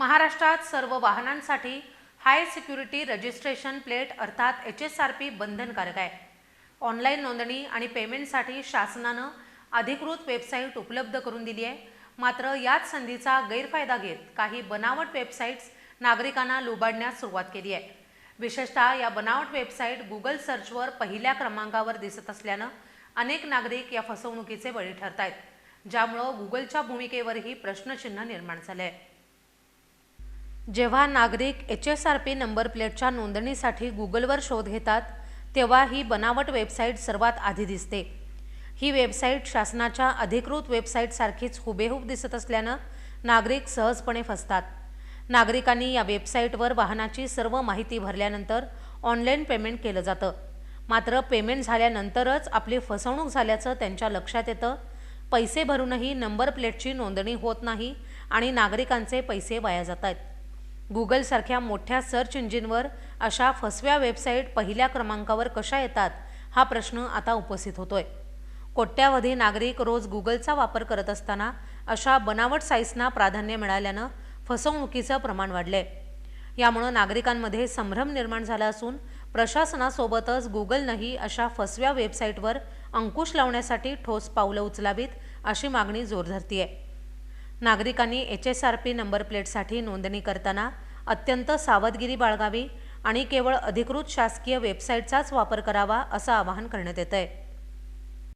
महाराष्ट्रात सर्व वाहनांसाठी हाय सिक्युरिटी रजिस्ट्रेशन प्लेट अर्थात एच एस आर पी बंधनकारक आहे. ऑनलाईन नोंदणी आणि पेमेंटसाठी शासनानं अधिकृत वेबसाईट उपलब्ध करून दिली आहे. मात्र याच संधीचा गैरफायदा घेत काही बनावट वेबसाईट्स नागरिकांना लुबाडण्यास सुरुवात केली आहे. विशेषतः या बनावट वेबसाईट गुगल सर्चवर पहिल्या क्रमांकावर दिसत असल्यानं अनेक नागरिक या फसवणुकीचे बळी ठरत आहेत ज्यामुळं गुगलच्या भूमिकेवरही प्रश्नचिन्ह निर्माण झाले आहे. जेव्हा नागरिक H S R P number प्लेटच्या नोंदणीसाठी गुगलवर शोध घेतात तेव्हा ही बनावट वेबसाईट सर्वात आधी दिसते. ही वेबसाईट शासनाच्या अधिकृत वेबसाईटसारखीच हुबेहूब दिसत असल्यानं नागरिक सहजपणे फसतात. नागरिकांनी या वेबसाईटवर वाहनाची सर्व माहिती भरल्यानंतर ऑनलाईन पेमेंट केलं जातं. मात्र पेमेंट झाल्यानंतरच आपली फसवणूक झाल्याचं त्यांच्या लक्षात येतं. पैसे भरूनही नंबर प्लेटची नोंदणी होत नाही आणि नागरिकांचे पैसे वाया जात आहेत गुगलसारख्या मोठ्या सर्च इंजिनवर अशा फसव्या वेबसाईट पहिल्या क्रमांकावर कशा येतात हा प्रश्न आता उपस्थित होतोय. कोट्यावधी नागरिक रोज गुगलचा वापर करत असताना अशा बनावट साईट्सना प्राधान्य मिळाल्यानं फसवणुकीचं प्रमाण वाढलंय. यामुळं नागरिकांमध्ये संभ्रम निर्माण झाला असून प्रशासनासोबतच गुगलनंही अशा फसव्या वेबसाईटवर अंकुश लावण्यासाठी ठोस पावलं उचलावीत अशी मागणी जोर धरतीये. नागरिकांनी H S R P number प्लेटसाठी नोंदणी करताना अत्यंत सावधगिरी बाळगावी आणि केवळ अधिकृत शासकीय वेबसाईटचाच वापर करावा असं आवाहन करण्यात येत आहे